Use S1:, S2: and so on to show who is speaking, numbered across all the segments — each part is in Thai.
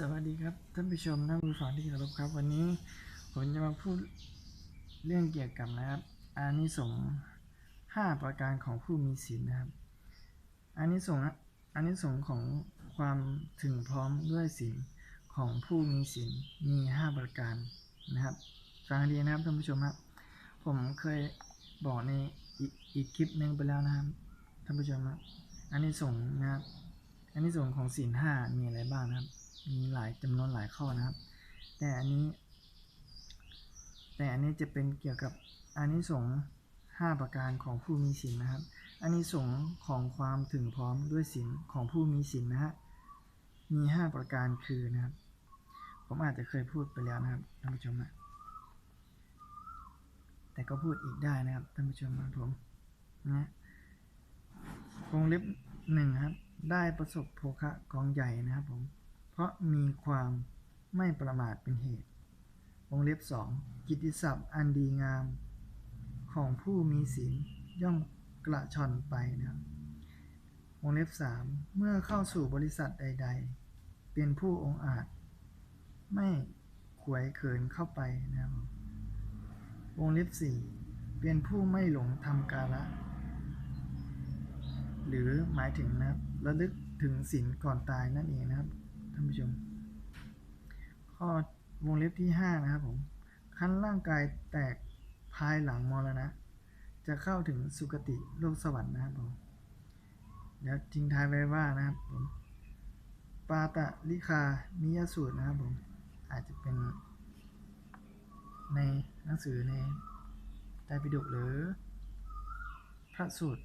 S1: สวัสดีครับท่านผู้ชมท่านผู้ฟังที่เคารพครับ วันนี้ผมจะมาพูดเรื่องเกี่ยวกับนะครับอานิสงส์ห้าประการของผู้มีศีลนะครับอานิสงส์อานิสงส์ของความถึงพร้อมด้วยศีลของผู้มีศีลมีห้าประการนะครับฟังดีนะครับท่านผู้ชมครับผมเคยบอกในอีกอีกคลิปหนึ่งไปแล้วนะครับท่านผู้ชมครับอานิสงส์นะครับอันนี้ส่วนของศีลห้ามีอะไรบ้างนะครับ มีหลายจำนวนหลายข้อนะครับ แต่อันนี้ แต่อันนี้จะเป็นเกี่ยวกับอานิสงส์ห้าประการของผู้มีศีลนะครับอานิสงส์ของความถึงพร้อมด้วยศีลของผู้มีศีลนะฮะมีห้าประการคือนะครับ ผมอาจจะเคยพูดไปแล้วนะครับท่านผู้ชมนะแต่ก็พูดอีกได้นะครับท่านผู้ชมครับผมนะวงเล็บหนึ่งครับ ได้ประสบโภคะกองใหญ่นะครับผม เพราะมีความไม่ประมาทเป็นเหตุ วงเล็บสองกิตติศัพท์อันดีงาม ของผู้มีศีลย่อมกระชอนไปนะครับวงเล็บสามเมื่อเข้าสู่บริษัทใด ๆ เป็นผู้องอาจ ไม่ขวยเขินเข้าไปนะครับวงเล็บสี่เป็นผู้ไม่หลงทำกาละ หรือหมายถึงนะครับระลึกถึงศีลก่อนตายนั่นเองนะครับ ท่านผู้ชม ข้อวงเล็บที่ 5 นะครับผมขั้นร่างกายแตกภายหลังมรณะ จะเข้าถึงสุคติโลกสวรรค์นะครับผมเดี๋ยวทิ้งท้ายไว้ว่านะครับผมปาตะลิคามิยสูตรนะครับผมอาจจะเป็น ในหนังสือในไตรปิฎกหรือ พระสูตร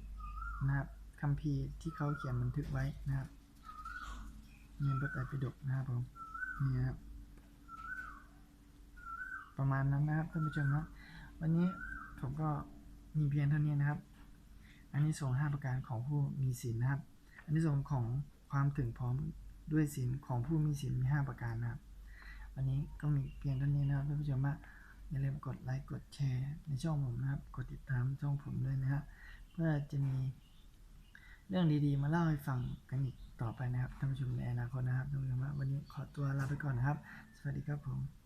S1: นะครับคัมภีที่เขาเขียนบันทึกไว้นะครับ ในพระไตรปิฎกนะครับผมนี่ครับประมาณนั้นนะครับท่านผู้ชมนะวันนี้ผมก็มีเพียงเท่านี้นะครับ อันนี้ส่งห้าประการของผู้มีศีลนะครับ อันนี้ส่งของความถึงพร้อมด้วยศีลของผู้มีศีลมีห้าประการนะครับ วันนี้ก็มีเพียงเท่านี้นะครับท่านผู้ชมนะอย่าลืมกดไลค์กดแชร์ในช่องผมนะครับ กดติดตามช่องผมด้วยนะฮะเพื่อจะมีเรื่องดีๆ มาเล่าให้ฟังกันอีก ต่อไปนะครับท่านผู้ชมในอนาคตนะครับท่านผู้ชมครับวันนี้ขอตัวลาไปก่อนนะครับ สวัสดีครับผม